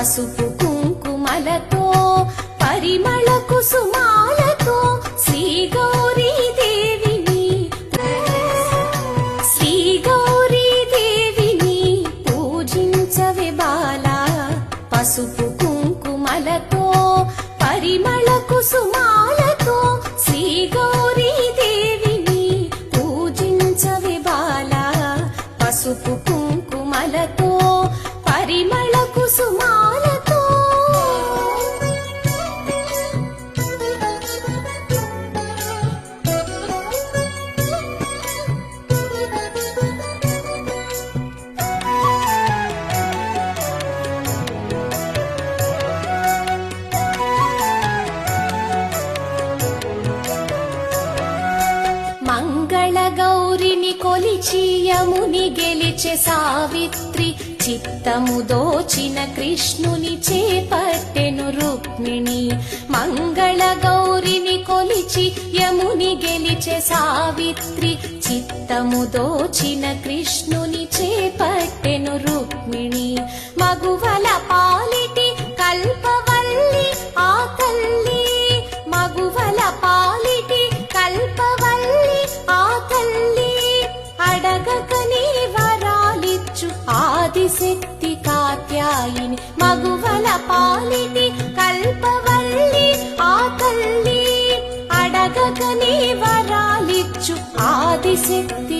పసుపు కుంకుమలతో పరిమళ కుసుమాలతో శ్రీ గౌరీ దేవిని. శ్రీ గౌరీ దేవిని పూజించవి బాల. పసుపు కుంకుమలతో పరిమళ కుసుమాలతో శ్రీ గౌరీ దేవిని పూజించవి బాల. పసుపు కుంకుమలతో పరిమళ మంగళగౌరిని కొలిచి గెలిచె సావిత్రి చిత్తము దోచిన కృష్ణుని చేపట్టెను రుక్మిణి. మంగళ గౌరిని కొలిచి యముని గెలిచె సావిత్రి చిత్తము దోచిన కృష్ణుని చేపట్టెను రుక్మిణి. మగువల కాత్యాయిని మగువల పాలిటి కల్పవల్లి ఆ తల్లి అడగకని వరాలిచ్చు ఆదిశక్తి.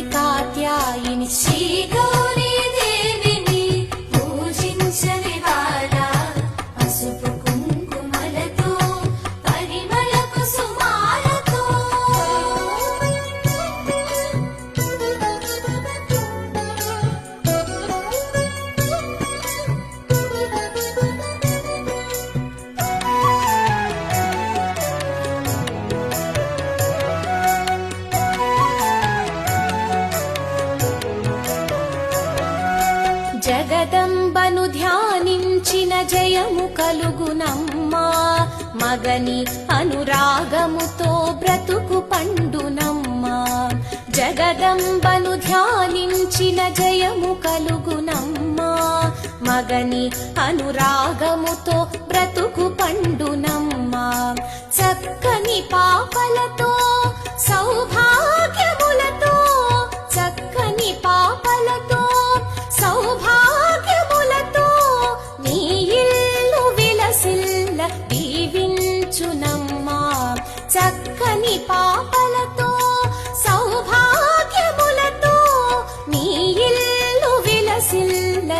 జగదంబను ధ్యానించిన జయము కలుగునమ్మా. మగని అనురాగముతో బ్రతుకు పండునమ్మా. జగదంబను ధ్యానించిన జయము కలుగునమ్మా. మగని అనురాగముతో బ్రతుకు పండునమ్మా. చక్కని పాపలతో పాపలతో సౌభాగ్యములతో నీ ఇల్లు విలసిల్ల